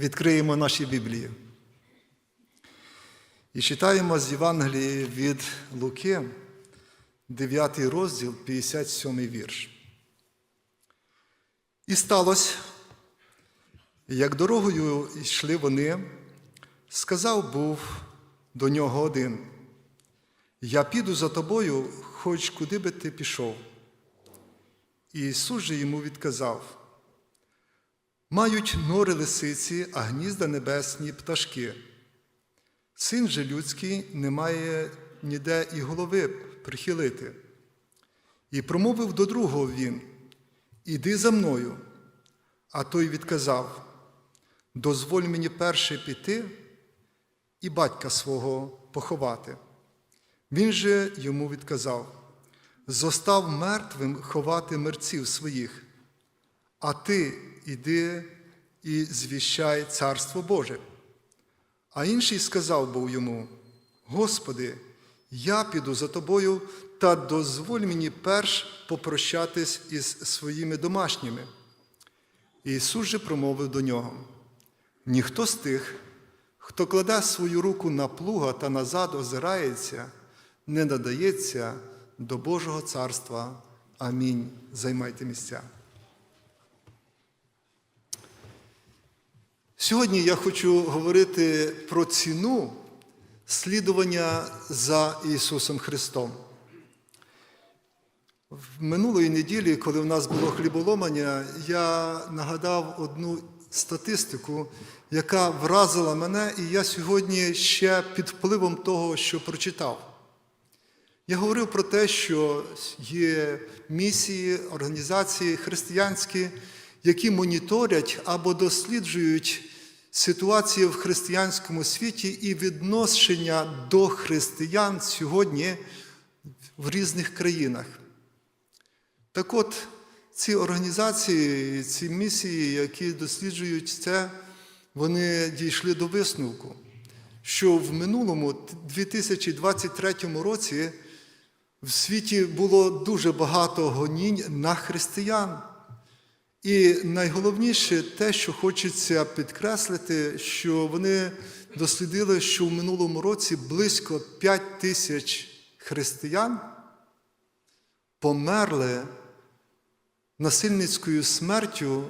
відкриємо наші Біблії. І читаємо з Євангелії від Луки, 9 розділ, 57 вірш. І сталося, як дорогою йшли вони, сказав був до нього один: Я піду за тобою, хоч куди би ти пішов. І Ісус же йому відказав: Мають нори лисиці, а гнізда небесні пташки. Син же людський не має ніде і голови прихилити. І промовив до другого він: Іди за мною. А той відказав: Дозволь мені перше піти і батька свого поховати. Він же йому відказав: Зостав мертвим ховати мерців своїх, а ти іди і звіщай Царство Боже. А інший сказав був йому: Господи, я піду за тобою, та дозволь мені перш попрощатись із своїми домашніми. Ісус же промовив до нього: ніхто з тих, хто кладе свою руку на плуга та назад озирається, не надається до Божого царства. Амінь. Займайте місця. Сьогодні я хочу говорити про ціну слідування за Ісусом Христом. В минулої неділі, коли в нас було хліболомання, я нагадав одну статистику, яка вразила мене, і я сьогодні ще під впливом того, що прочитав. Я говорив про те, що є місії, організації християнські, які моніторять або досліджують ситуацію в християнському світі і відношення до християн сьогодні в різних країнах. Так от, ці організації, ці місії, які досліджують це, вони дійшли до висновку, що в минулому 2023 році в світі було дуже багато гонінь на християн. І найголовніше те, що хочеться підкреслити, що вони дослідили, що в минулому році близько 5 тисяч християн померли насильницькою смертю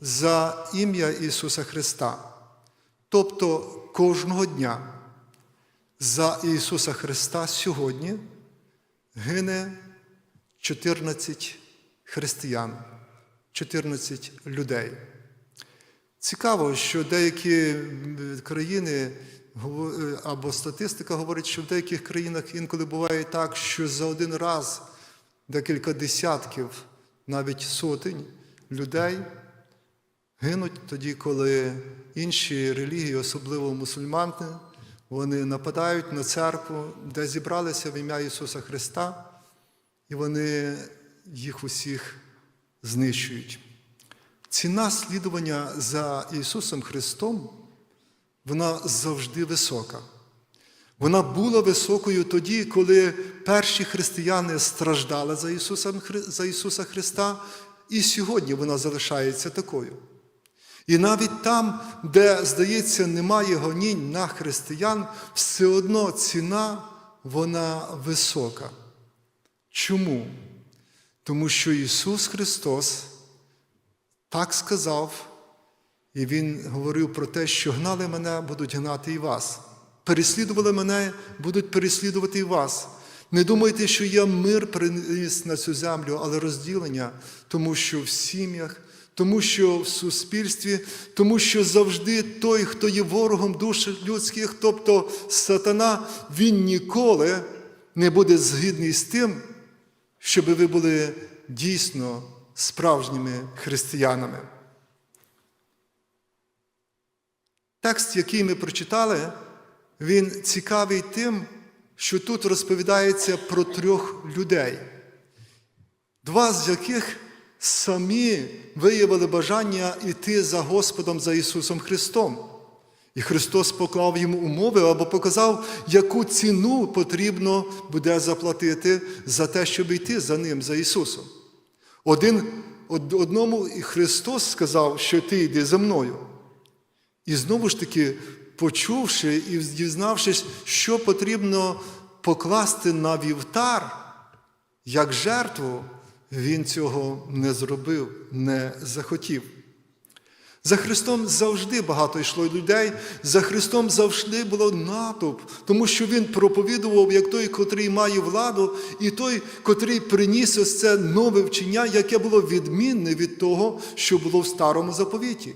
за ім'я Ісуса Христа. Тобто кожного дня за Ісуса Христа сьогодні гине 14 християн. 14 людей. Цікаво, що деякі країни або статистика говорить, що в деяких країнах інколи буває так, що за один раз декілька десятків, навіть сотень людей гинуть тоді, коли інші релігії, особливо мусульмани, вони нападають на церкву, де зібралися в ім'я Ісуса Христа, і вони їх усіх знищують. Ціна слідування за Ісусом Христом, вона завжди висока. Вона була високою тоді, коли перші християни страждали за Ісуса, за Ісуса Христа, і сьогодні вона залишається такою. І навіть там, де, здається, немає гонінь на християн, все одно ціна вона висока. Чому? Тому що Ісус Христос так сказав, і Він говорив про те, що гнали мене, будуть гнати і вас. Переслідували мене, будуть переслідувати і вас. Не думайте, що я мир приніс на цю землю, але розділення, тому що в сім'ях, тому що в суспільстві, тому що завжди той, хто є ворогом душ людських, тобто сатана, він ніколи не буде згідний з тим щоб ви були дійсно справжніми християнами. Текст, який ми прочитали, він цікавий тим, що тут розповідається про трьох людей, два з яких самі виявили бажання йти за Господом за Ісусом Христом. І Христос поклав йому умови або показав, яку ціну потрібно буде заплатити за те, щоб йти за Ним, за Ісусом. Один, Одному Христос сказав, що ти йди за мною. І знову ж таки, почувши і дізнавшись, що потрібно покласти на вівтар як жертву, він цього не зробив, не захотів. За Христом завжди багато йшло людей, за Христом завжди було натовп, тому що Він проповідував як той, котрий має владу, і той, котрий приніс ось це нове вчення, яке було відмінне від того, що було в старому заповіті.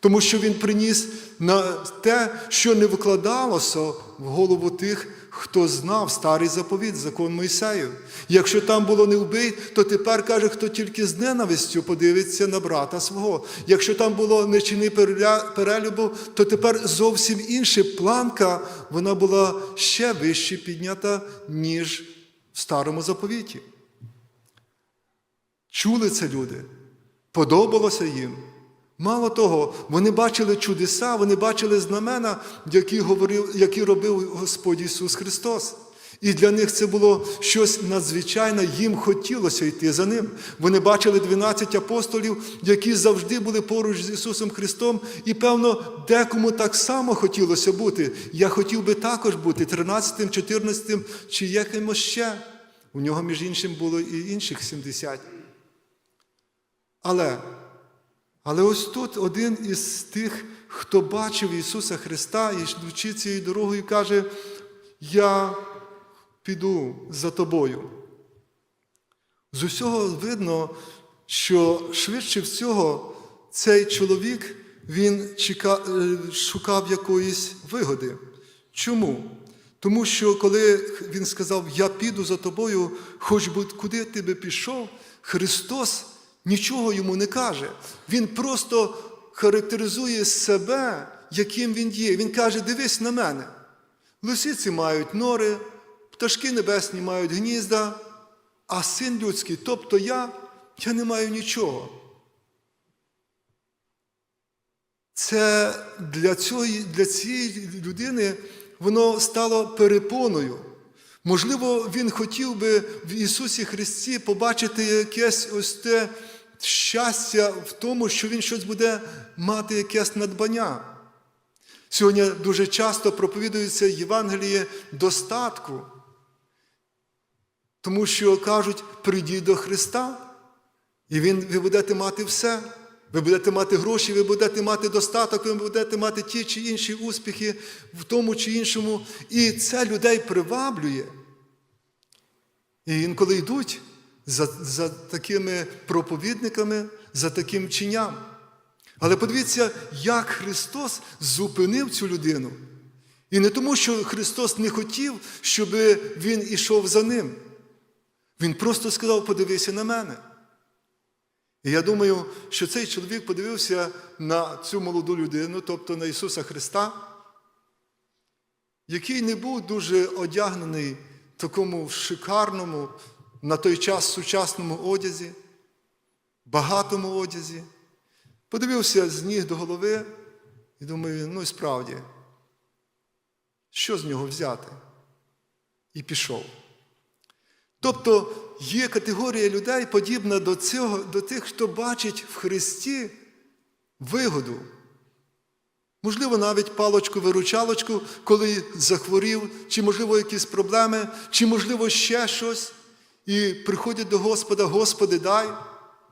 Тому що Він приніс на те, що не викладалося в голову тих, хто знав старий заповіт, закон Мойсею. Якщо там було не вбий, то тепер каже, хто тільки з ненавистю подивиться на брата свого. Якщо там було не чини перелюбу, то тепер зовсім інша планка, вона була ще вище піднята, ніж в старому заповіті. Чули це люди, подобалося їм. Мало того, вони бачили чудеса, вони бачили знамена, які, говорив, які робив Господь Ісус Христос. І для них це було щось надзвичайне, їм хотілося йти за ним. Вони бачили 12 апостолів, які завжди були поруч з Ісусом Христом, і, певно, декому так само хотілося бути. Я хотів би також бути 13, 14 чи якимось ще. У нього, між іншим, було і інших 70. Але але ось тут один із тих, хто бачив Ісуса Христа йдучи цією дорогою, каже: Я піду за тобою. З усього видно, що швидше всього цей чоловік він чека- е, шукав якоїсь вигоди. Чому? Тому що коли він сказав, Я піду за тобою, хоч би куди ти би пішов, Христос нічого йому не каже. Він просто характеризує себе, яким він є. Він каже: дивись на мене. Лисиці мають нори, пташки небесні мають гнізда, а син людський, тобто я, я не маю нічого. Це для, цього, для цієї людини воно стало перепоною. Можливо, він хотів би в Ісусі Христі побачити якесь ось те щастя в тому, що Він щось буде мати якесь надбання. Сьогодні дуже часто проповідується Євангеліє достатку, тому що кажуть, прийдіть до Христа, і Він, ви будете мати все. Ви будете мати гроші, ви будете мати достаток, ви будете мати ті чи інші успіхи в тому чи іншому. І це людей приваблює. І інколи йдуть за, за такими проповідниками, за таким чиням. Але подивіться, як Христос зупинив цю людину. І не тому, що Христос не хотів, щоб він ішов за ним. Він просто сказав: подивися на мене. І я думаю, що цей чоловік подивився на цю молоду людину, тобто на Ісуса Христа, який не був дуже одягнений в такому шикарному, на той час в сучасному одязі, багатому одязі. Подивився з ніг до голови і думаю, ну і справді, що з нього взяти? І пішов. Тобто є категорія людей, подібна до цього, до тих, хто бачить в Христі вигоду. Можливо, навіть палочку-виручалочку, коли захворів, чи, можливо, якісь проблеми, чи, можливо, ще щось. І приходять до Господа, Господи, дай,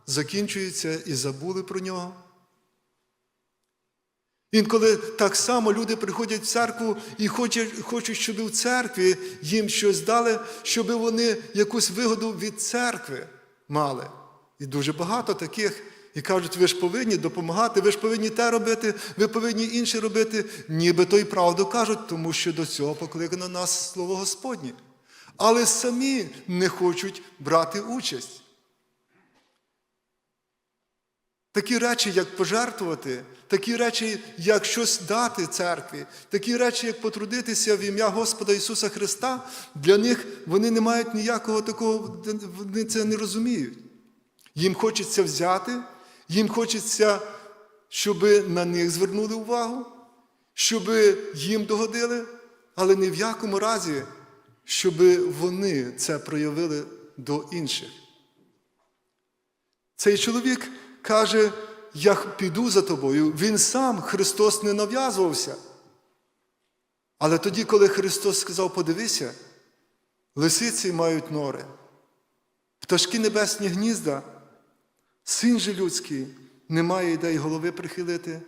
закінчується і забули про нього. Інколи так само люди приходять в церкву і хочуть, хочуть, щоб в церкві їм щось дали, щоб вони якусь вигоду від церкви мали. І дуже багато таких. І кажуть, ви ж повинні допомагати, ви ж повинні те робити, ви повинні інше робити. Нібито й правду кажуть, тому що до цього покликано нас Слово Господнє. Але самі не хочуть брати участь. Такі речі, як пожертвувати, такі речі, як щось дати церкві, такі речі, як потрудитися в ім'я Господа Ісуса Христа, для них вони не мають ніякого такого, вони це не розуміють. Їм хочеться взяти, їм хочеться, щоб на них звернули увагу, щоб їм догодили, але ні в якому разі, щоб вони це проявили до інших. Цей чоловік каже, я піду за тобою. Він сам, Христос, не нав'язувався. Але тоді, коли Христос сказав, подивися, лисиці мають нори, пташки небесні гнізда, син же людський не має ідей голови прихилити.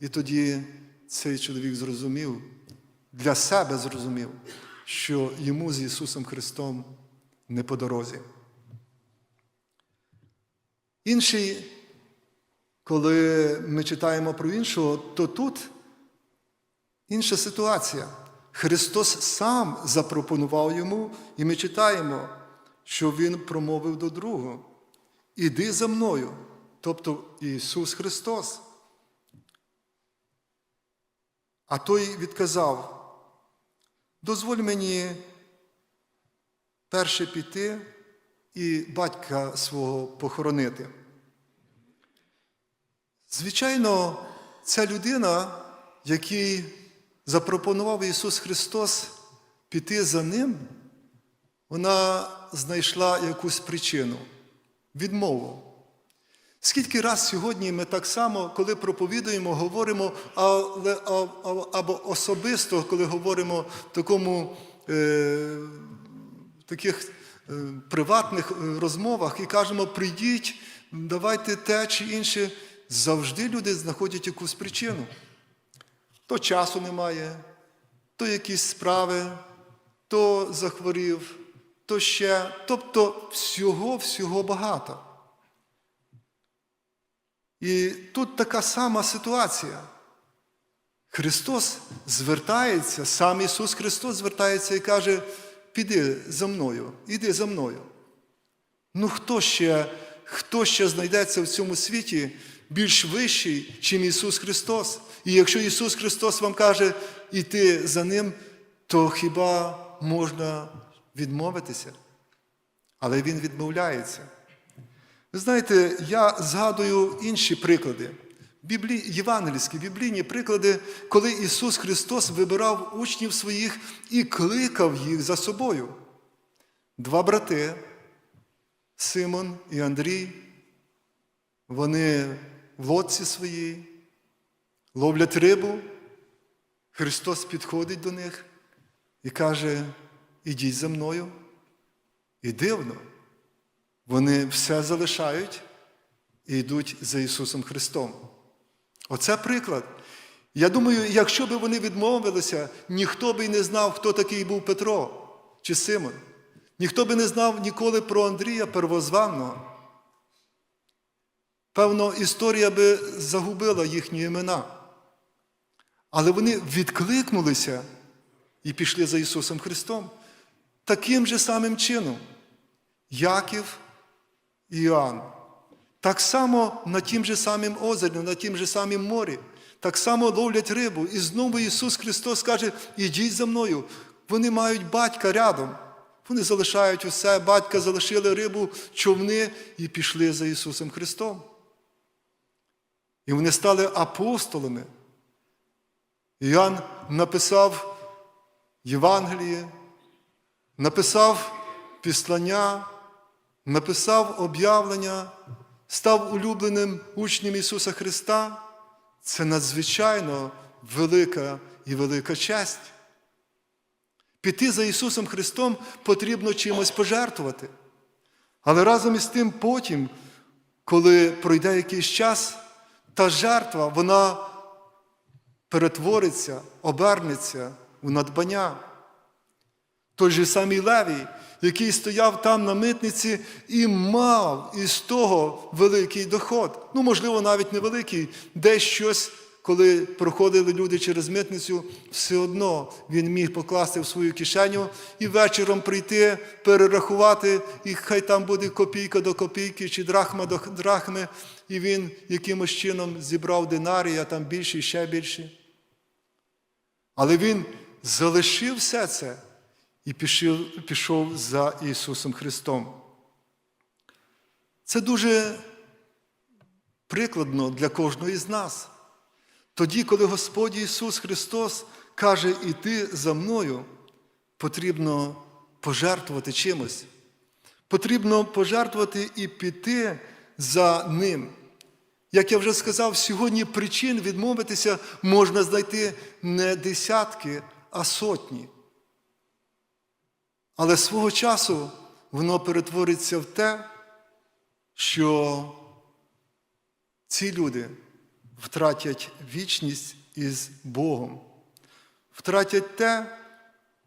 І тоді цей чоловік зрозумів, для себе зрозумів, що йому з Ісусом Христом не по дорозі. Інший, коли ми читаємо про іншого, то тут інша ситуація. Христос сам запропонував йому, і ми читаємо, що Він промовив до другого: Іди за мною, тобто Ісус Христос. А той відказав: дозволь мені перше піти і батька свого похоронити. Звичайно, ця людина, який запропонував Ісус Христос піти за ним, вона знайшла якусь причину відмову. Скільки раз сьогодні ми так само, коли проповідуємо, говоримо, але, або особисто, коли говоримо в такому, е, таких е, приватних е, розмовах і кажемо, прийдіть, давайте те чи інше, завжди люди знаходять якусь причину. То часу немає, то якісь справи, то захворів, то ще. Тобто всього-всього багато. І тут така сама ситуація. Христос звертається, сам Ісус Христос звертається і каже: піди за мною, іди за мною. Ну хто ще, хто ще знайдеться в цьому світі більш вищий, чим Ісус Христос? І якщо Ісус Христос вам каже іти за Ним, то хіба можна відмовитися? Але Він відмовляється. Ви знаєте, я згадую інші приклади, Біблі... євангельські, біблійні приклади, коли Ісус Христос вибирав учнів своїх і кликав їх за собою. Два брати, Симон і Андрій, вони в лодці своїй, ловлять рибу. Христос підходить до них і каже: ідіть за мною. І дивно. Вони все залишають і йдуть за Ісусом Христом. Оце приклад. Я думаю, якщо б вони відмовилися, ніхто би й не знав, хто такий був Петро чи Симон. Ніхто би не знав ніколи про Андрія Первозванного. Певно, історія би загубила їхні імена. Але вони відкликнулися і пішли за Ісусом Христом. Таким же самим чином. Яків і Іоанн. Так само на тім же самим озері, на тім же самим морі, так само ловлять рибу. І знову Ісус Христос каже, ідіть за мною. Вони мають батька рядом. Вони залишають усе, батька залишили рибу, човни і пішли за Ісусом Христом. І вони стали апостолами. Іоанн написав Євангеліє, написав післання, написав об'явлення, став улюбленим учнем Ісуса Христа. Це надзвичайно велика і велика честь. Піти за Ісусом Христом потрібно чимось пожертвувати. Але разом із тим потім, коли пройде якийсь час, та жертва, вона перетвориться, обернеться у надбання. Той же самий Левій, який стояв там на митниці і мав із того великий доход. Ну, можливо, навіть невеликий, десь щось, коли проходили люди через митницю, все одно він міг покласти в свою кишеню і вечором прийти, перерахувати, і хай там буде копійка до копійки чи драхма до драхми, і він якимось чином зібрав динарій, а там більше і ще більше. Але він залишив все це і пішов, пішов за Ісусом Христом. Це дуже прикладно для кожного із нас. Тоді, коли Господь Ісус Христос каже іти за мною, потрібно пожертвувати чимось. Потрібно пожертвувати і піти за Ним. Як я вже сказав, сьогодні причин відмовитися можна знайти не десятки, а сотні. Але свого часу воно перетвориться в те, що ці люди втратять вічність із Богом, втратять те,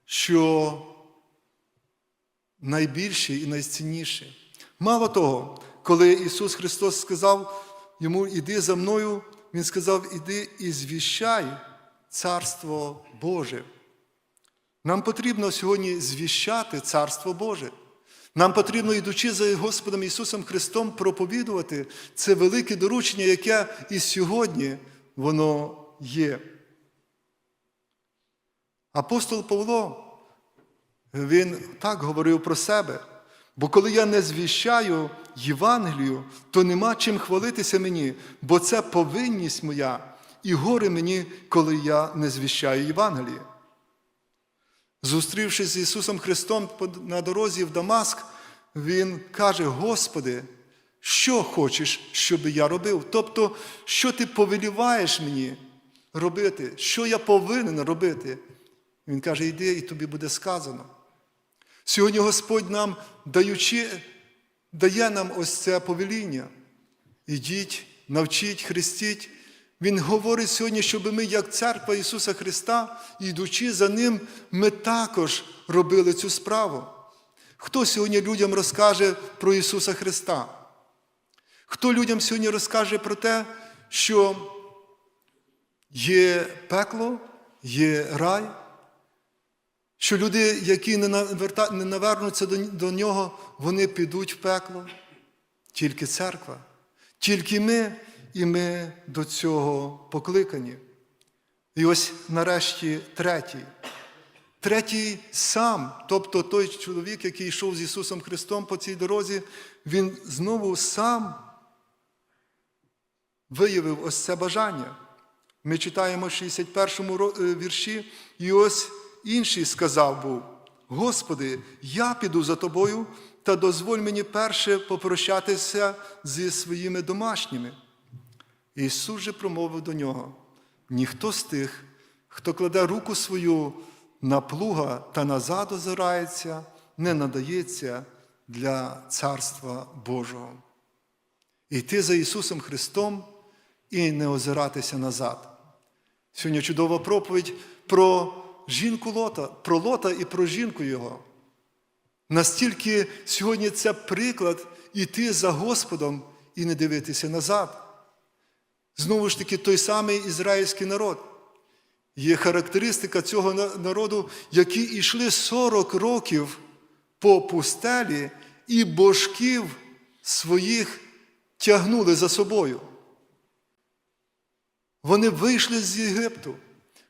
що найбільше і найцінніше. Мало того, коли Ісус Христос сказав йому Іди за мною, Він сказав, іди і звіщай Царство Боже. Нам потрібно сьогодні звіщати Царство Боже. Нам потрібно, йдучи за Господом Ісусом Христом, проповідувати це велике доручення, яке і сьогодні воно є. Апостол Павло, він так говорив про себе. Бо коли я не звіщаю Євангелію, то нема чим хвалитися мені, бо це повинність моя, і горе мені, коли я не звіщаю Євангеліє. Зустрівшись з Ісусом Христом на дорозі в Дамаск, Він каже: Господи, що хочеш, щоб я робив? Тобто, що ти повеліваєш мені робити, що я повинен робити? Він каже: йди, і тобі буде сказано. Сьогодні Господь нам даючи, дає нам ось це повеління. Ідіть, навчіть, хрестіть. Він говорить сьогодні, щоб ми, як церква Ісуса Христа, йдучи за Ним, ми також робили цю справу. Хто сьогодні людям розкаже про Ісуса Христа? Хто людям сьогодні розкаже про те, що є пекло, є рай? Що люди, які не навернуться до нього, вони підуть в пекло. Тільки церква, тільки ми і ми до цього покликані. І ось нарешті третій. Третій сам, тобто той чоловік, який йшов з Ісусом Христом по цій дорозі, він знову сам виявив ось це бажання. Ми читаємо в 61 му вірші, і ось інший сказав був: Господи, я піду за тобою, та дозволь мені перше попрощатися зі своїми домашніми. Ісус же промовив до нього: ніхто з тих, хто кладе руку свою на плуга та назад озирається, не надається для Царства Божого. Йти за Ісусом Христом і не озиратися назад. Сьогодні чудова проповідь про жінку Лота, про Лота і про жінку Його. Настільки сьогодні це приклад іти за Господом і не дивитися назад. Знову ж таки, той самий ізраїльський народ. Є характеристика цього народу, які йшли 40 років по пустелі і божків своїх тягнули за собою. Вони вийшли з Єгипту,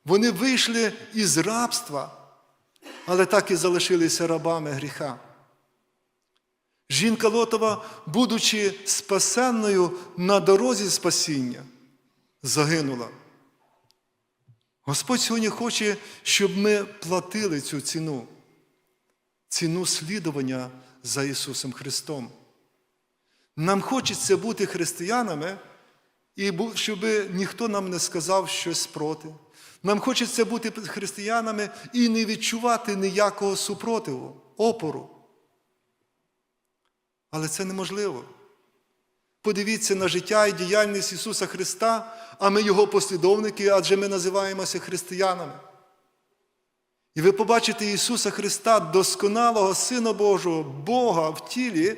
вони вийшли із рабства, але так і залишилися рабами гріха. Жінка Лотова, будучи спасенною на дорозі спасіння, загинула. Господь сьогодні хоче, щоб ми платили цю ціну, ціну слідування за Ісусом Христом. Нам хочеться бути християнами, і щоб ніхто нам не сказав щось проти. Нам хочеться бути християнами і не відчувати ніякого супротиву, опору. Але це неможливо. Подивіться на життя і діяльність Ісуса Христа, а ми Його послідовники, адже ми називаємося християнами. І ви побачите Ісуса Христа, досконалого Сина Божого, Бога в тілі,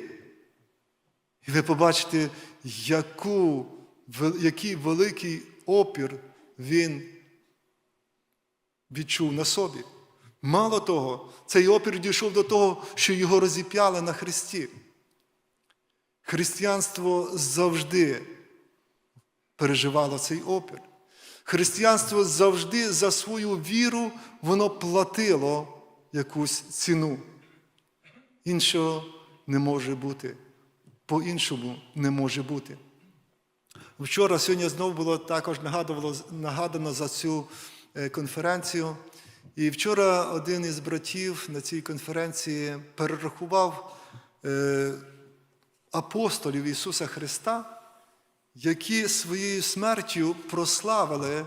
і ви побачите, яку, який великий опір Він відчув на собі. Мало того, цей опір дійшов до того, що його розіп'яли на Христі. Християнство завжди переживало цей опір. Християнство завжди за свою віру воно платило якусь ціну. Іншого не може бути. По-іншому не може бути. Вчора, сьогодні знову було також нагадано за цю конференцію. І вчора один із братів на цій конференції перерахував апостолів Ісуса Христа, які своєю смертю прославили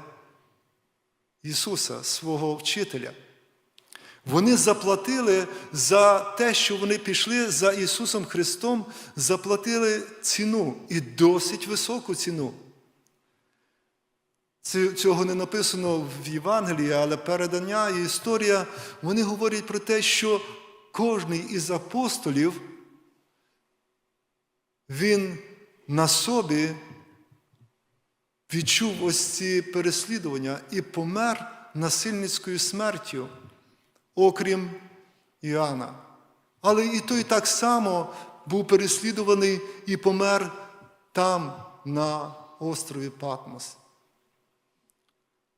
Ісуса, свого вчителя. Вони заплатили за те, що вони пішли за Ісусом Христом, заплатили ціну і досить високу ціну. Цього не написано в Євангелії, але передання і історія, вони говорять про те, що кожний із апостолів, він на собі відчув ось ці переслідування і помер насильницькою смертю, окрім Іоанна. Але і той так само був переслідуваний і помер там, на острові Патмос.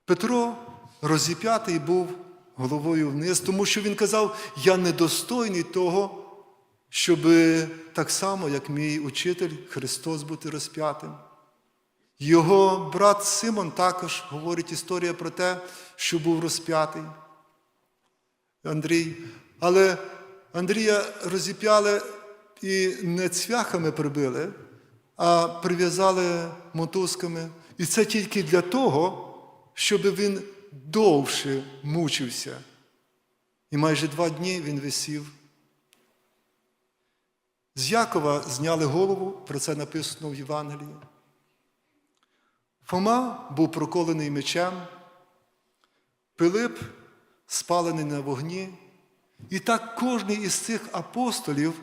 Петро розіп'ятий був головою вниз, тому що він казав: Я недостойний того, щоб так само, як мій учитель Христос бути розп'ятим. Його брат Симон також говорить історія про те, що був розп'ятий. Андрій. Але Андрія розіп'яли і не цвяхами прибили, а прив'язали мотузками. І це тільки для того, щоб він довше мучився. І майже два дні він висів. З Якова зняли голову, про це написано в Євангелії. Фома був проколений мечем, Пилип спалений на вогні. І так кожний із цих апостолів,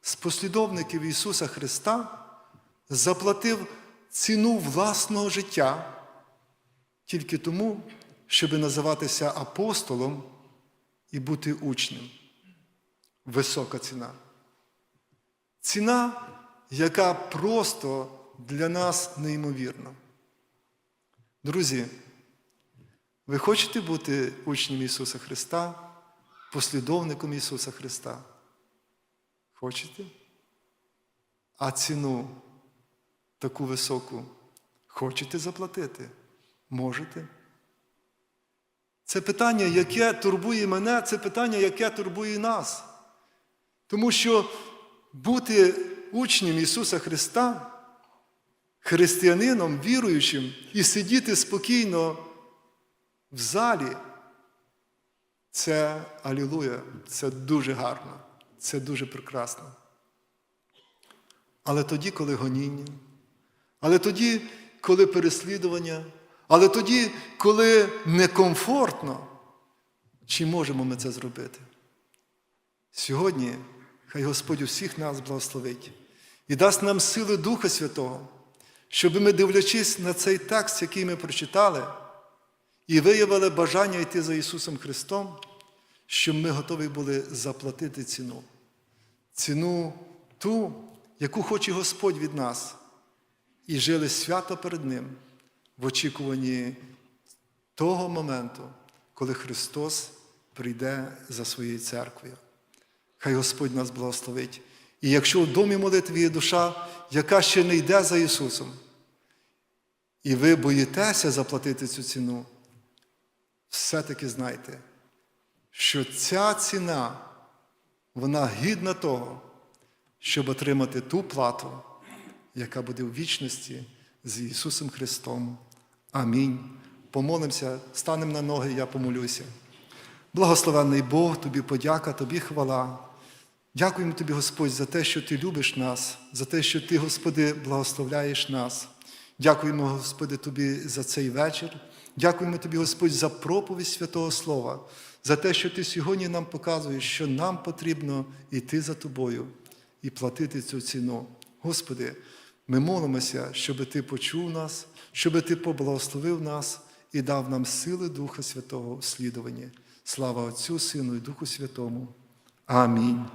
з послідовників Ісуса Христа, заплатив ціну власного життя тільки тому, щоб називатися апостолом і бути учнем. Висока ціна. Ціна, яка просто для нас неймовірна. Друзі, ви хочете бути учнем Ісуса Христа, послідовником Ісуса Христа? Хочете? А ціну таку високу хочете заплатити? Можете? Це питання, яке турбує мене, це питання, яке турбує нас. Тому що бути учнем Ісуса Христа, християнином, віруючим, і сидіти спокійно в залі, це алілуя, це дуже гарно, це дуже прекрасно. Але тоді, коли гоніння, але тоді, коли переслідування, але тоді, коли некомфортно, чи можемо ми це зробити? Сьогодні хай Господь усіх нас благословить і дасть нам сили Духа Святого, щоб ми, дивлячись на цей текст, який ми прочитали, і виявили бажання йти за Ісусом Христом, щоб ми готові були заплатити ціну. Ціну ту, яку хоче Господь від нас, і жили свято перед Ним в очікуванні того моменту, коли Христос прийде за своєю церквою. Хай Господь нас благословить. І якщо в домі молитві є душа, яка ще не йде за Ісусом, і ви боїтеся заплатити цю ціну, все-таки знайте, що ця ціна, вона гідна того, щоб отримати ту плату, яка буде в вічності з Ісусом Христом. Амінь. Помолимося, станемо на ноги, я помолюся. Благословенний Бог, тобі подяка, тобі хвала. Дякуємо тобі, Господь, за те, що ти любиш нас, за те, що ти, Господи, благословляєш нас. Дякуємо, Господи, Тобі за цей вечір. Дякуємо Тобі, Господь, за проповідь Святого Слова, за те, що Ти сьогодні нам показуєш, що нам потрібно йти за Тобою і платити цю ціну. Господи, ми молимося, щоб Ти почув нас, щоб Ти поблагословив нас і дав нам сили Духа Святого у слідуванні. Слава Отцю, Сину і Духу Святому. Амінь.